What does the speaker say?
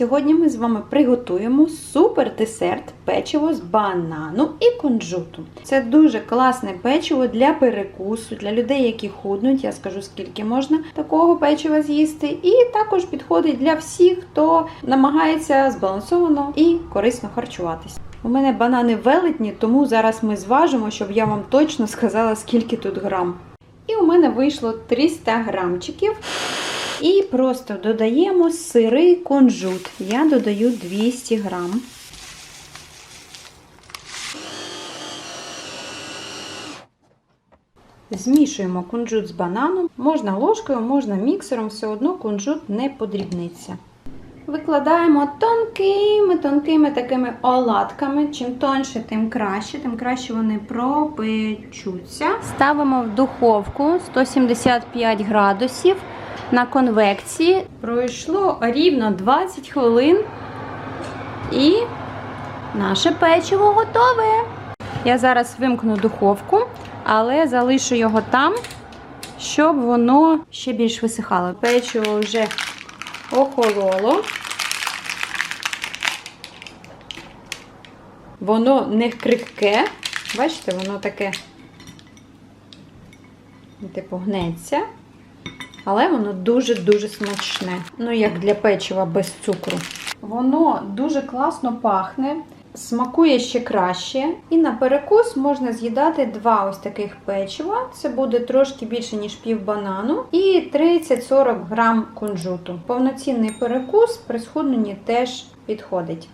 Сьогодні ми з вами приготуємо супер десерт печиво з банану і кунжуту. Це дуже класне печиво для перекусу, для людей, які худнуть. Я скажу, скільки можна такого печива з'їсти. І також підходить для всіх, хто намагається збалансовано і корисно харчуватись. У мене банани велетні, тому зараз ми зважимо, щоб я вам точно сказала, скільки тут грам. І у мене вийшло 300 грамчиків. І просто додаємо сирий кунжут. Я додаю 200 грам. Змішуємо кунжут з бананом. Можна ложкою, можна міксером, все одно кунжут не подрібниться. Викладаємо тонкими-тонкими такими оладками. Чим тонше, тим краще, тим краще вони пропечуться. Ставимо в духовку 175 градусів на конвекції. Пройшло рівно 20 хвилин. І наше печиво готове. Я зараз вимкну духовку, але залишу його там, щоб воно ще більш висихало. Печиво вже охололо. Воно не крихке. Бачите, воно таке, типу, гнеться. Але воно дуже-дуже смачне. Ну, як для печива без цукру. Воно дуже класно пахне, смакує ще краще. І на перекус можна з'їдати два ось таких печива. Це буде трошки більше, ніж пів банану, і 30-40 грам кунжуту. Повноцінний перекус при схудненні теж підходить.